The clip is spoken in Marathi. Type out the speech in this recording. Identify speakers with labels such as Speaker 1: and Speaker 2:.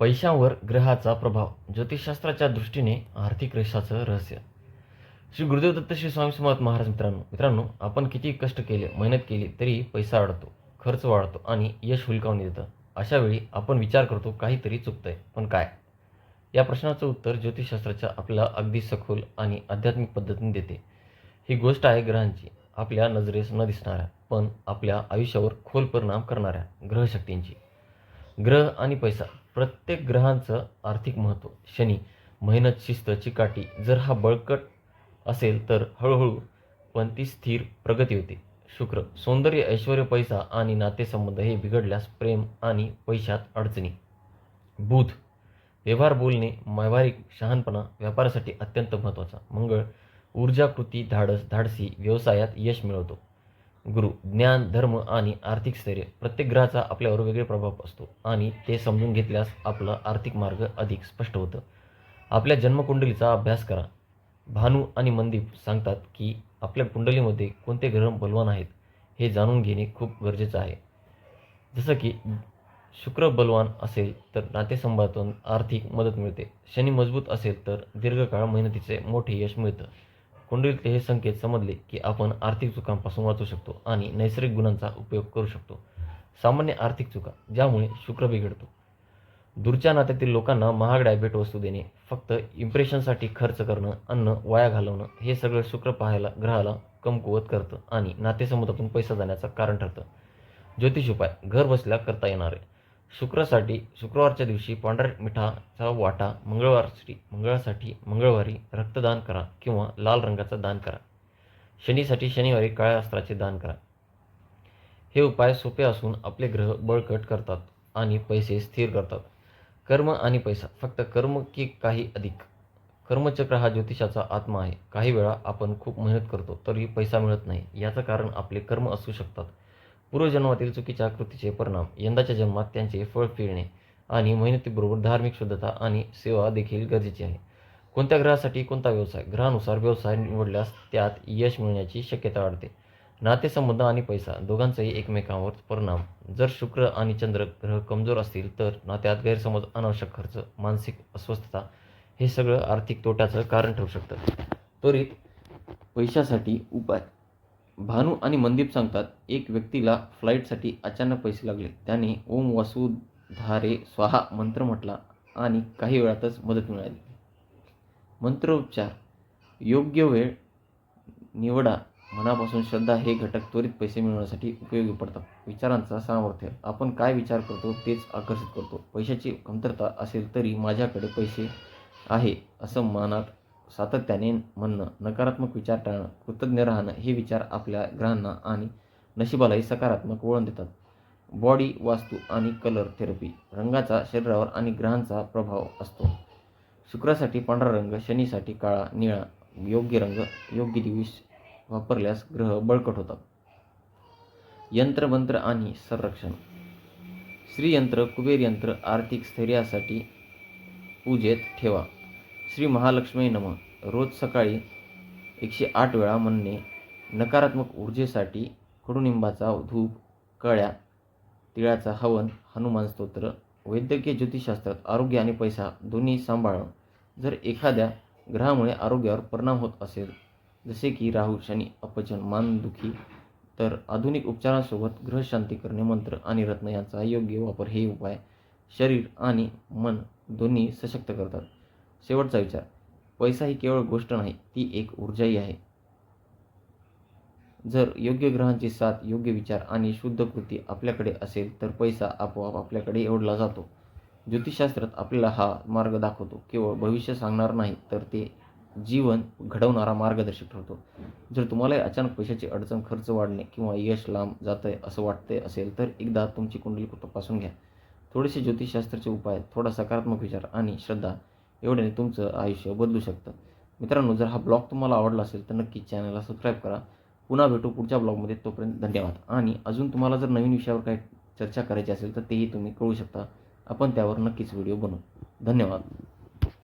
Speaker 1: पैशांवर ग्रहाचा प्रभाव ज्योतिषशास्त्राच्या दृष्टीने आर्थिक रेषाचं रहस्य. श्री गुरुदेव दत्त श्री स्वामी समर्थ महाराज मित्रांनो मित्रांनो आपण किती कष्ट केले मेहनत केली तरी पैसा अडतो खर्च वाढतो आणि यश हुलकावून देतं अशा वेळी आपण विचार करतो काहीतरी चुकतंय पण काय? या प्रश्नाचं उत्तर ज्योतिषशास्त्राच्या आपल्याला अगदी सखोल आणि आध्यात्मिक पद्धतीने देते. ही गोष्ट आहे ग्रहांची. आपल्या नजरेस न दिसणाऱ्या पण आपल्या आयुष्यावर खोल परिणाम करणाऱ्या ग्रहशक्तींची. ग्रह आणि पैसा प्रत्येक ग्रहांचं आर्थिक महत्त्व. शनी मेहनत शिस्त चिकाटी जर हा बळकट असेल तर हळूहळू पण ती स्थिर प्रगती होते. शुक्र सौंदर्य ऐश्वर पैसा आणि नातेसंबंध हे बिघडल्यास प्रेम आणि पैशात अडचणी. बुध व्यवहार बोलणे व्यावहारिक शहाणपणा व्यापारासाठी अत्यंत महत्त्वाचा. मंगळ ऊर्जाकृती धाडस धाडसी व्यवसायात यश मिळवतो. गुरु ज्ञान धर्म आणि आर्थिक स्थैर्य प्रत्येक ग्रहाचा आपल्यावर वेगळे प्रभाव असतो आणि ते समजून घेतल्यास आपला आर्थिक मार्ग अधिक स्पष्ट होतं. आपल्या जन्मकुंडलीचा अभ्यास करा. भानू आणि मनदीप सांगतात की आपल्या कुंडलीमध्ये कोणते ग्रह बलवान आहेत हे जाणून घेणे खूप गरजेचं आहे. जसं की शुक्र बलवान असेल तर नातेसंबंधातून आर्थिक मदत मिळते. शनी मजबूत असेल तर दीर्घकाळ मेहनतीचे मोठे यश मिळतं. कुंडलीतले हे संकेत समजले की आपण आर्थिक चुकांपासून वाचू शकतो आणि नैसर्गिक गुणांचा उपयोग करू शकतो. सामान्य आर्थिक चुका ज्यामुळे शुक्र बिघडतो. दूरच्या नात्यातील लोकांना महागड्या भेटवस्तू देणे फक्त इम्प्रेशनसाठी खर्च करणं अन्न वाया घालवणं हे सगळं शुक्र पाहायला ग्रहाला कमकुवत करतं आणि नातेसंबंधातून पैसा जाण्याचं कारण ठरतं. ज्योतिष उपाय घर बसल्या करता येणारे. शुक्रसाठी शुक्रवारच्या दिवशी पांढऱ्या मिठाचा वाटा मंगळवारसाठी मंगळासाठी मंगळवारी रक्तदान करा किंवा लाल रंगाचं दान करा. शनीसाठी शनिवारी काळ्या अस्त्राचे दान करा. हे उपाय सोपे असून आपले ग्रह बळकट करतात आणि पैसे स्थिर करतात. कर्म आणि पैसा फक्त कर्म की काही अधिक. कर्मचक्र हा ज्योतिषाचा आत्मा आहे. काही वेळा आपण खूप मेहनत करतो तरी पैसा मिळत नाही. याचं कारण आपले कर्म असू शकतात. पूर्वजन्मातील चुकीच्या कृतीचे परिणाम यंदाच्या जन्मात त्यांचे फळ फिरणे आणि मेहनतीबरोबर धार्मिक शुद्धता आणि सेवा देखील गरजेची आहे. कोणत्या ग्रहासाठी कोणता व्यवसाय? ग्रहानुसार व्यवसाय निवडल्यास त्यात यश मिळण्याची शक्यता वाढते. नातेसंबंध आणि पैसा दोघांचाही एकमेकांवर परिणाम. जर शुक्र आणि चंद्र ग्रह कमजोर असतील तर नात्यात गैरसमज अनावश्यक खर्च मानसिक अस्वस्थता हे सगळं आर्थिक तोट्याचं कारण ठरू शकतं. त्वरित पैशासाठी उपाय. भानू आणि मनदीप सांगतात एक व्यक्तीला फ्लाईटसाठी अचानक पैसे लागले. त्याने ओम वसुधारे स्वाहा मंत्र म्हटला आणि काही वेळातच मदत मिळाली. मंत्रोपचार योग्य वेळ निवडा. मनापासून श्रद्धा हे घटक त्वरित पैसे मिळवण्यासाठी उपयोगी पडतात. विचारांचा सामर्थ्य. आपण काय विचार करतो तेच आकर्षित करतो. पैशाची कमतरता असेल तरी माझ्याकडे पैसे आहे असं मनात सातत्याने म्हणणं नकारात्मक विचार टाळणं कृतज्ञ राहणं हे विचार आपल्या ग्रहांना आणि नशिबालाही सकारात्मक वळण देतात. बॉडी वास्तू आणि कलर थेरपी रंगाचा शरीरावर आणि ग्रहांचा प्रभाव असतो. शुक्रासाठी पांढरा रंग शनीसाठी काळा निळा योग्य रंग योग्य दिवस वापरल्यास ग्रह बळकट होतात. यंत्रमंत्र आणि संरक्षण. श्रीयंत्र कुबेर यंत्र आर्थिक स्थैर्यासाठी पूजेत ठेवा. श्री महालक्ष्मी नम. रोज सकाळी एकशे आठ वेळा म्हणणे नकारात्मक ऊर्जेसाठी कडुनिंबाचा धूप कळ्या तिळाचा हवन हनुमान स्तोत्र वैद्यकीय ज्योतिषशास्त्रात आरोग्य आणि पैसा दोन्ही सांभाळणं. जर एखाद्या ग्रहामुळे आरोग्यावर परिणाम होत असेल जसे की राहू शनी अपचन मानदुखी तर आधुनिक उपचारांसोबत ग्रहशांती करणे मंत्र आणि रत्न यांचा योग्य वापर हे उपाय शरीर आणि मन दोन्ही सशक्त करतात. शेवटचा विचार. पैसा ही केवळ गोष्ट नाही ती एक ऊर्जाही आहे. जर योग्य ग्रहांची साथ योग्य विचार आणि शुद्ध कृती आपल्याकडे असेल तर पैसा आपोआप आपल्याकडे एवढला जातो. ज्योतिषशास्त्रात आपल्याला हा मार्ग दाखवतो. केवळ भविष्य सांगणार नाही तर ते जीवन घडवणारा मार्गदर्शक ठरतो. जर तुम्हाला अचानक पैशाची अडचण खर्च वाढणे किंवा यश लांब जात आहे असं वाटतंय असेल तर एकदा तुमची कुंडली तपासून घ्या. थोडेसे ज्योतिषशास्त्राचे उपाय थोडा सकारात्मक विचार आणि श्रद्धा एवढ्याने तुमचं आयुष्य बदलू शकतं. मित्रांनो जर हा ब्लॉग तुम्हाला आवडला असेल तर नक्की चॅनलला सबस्क्राईब करा. पुन्हा भेटू पुढच्या ब्लॉगमध्ये. तोपर्यंत धन्यवाद. आणि अजून तुम्हाला जर नवीन विषयावर काही चर्चा करायची असेल तर तेही तुम्ही कळू शकता. आपण त्यावर नक्कीच व्हिडिओ बनवू. धन्यवाद.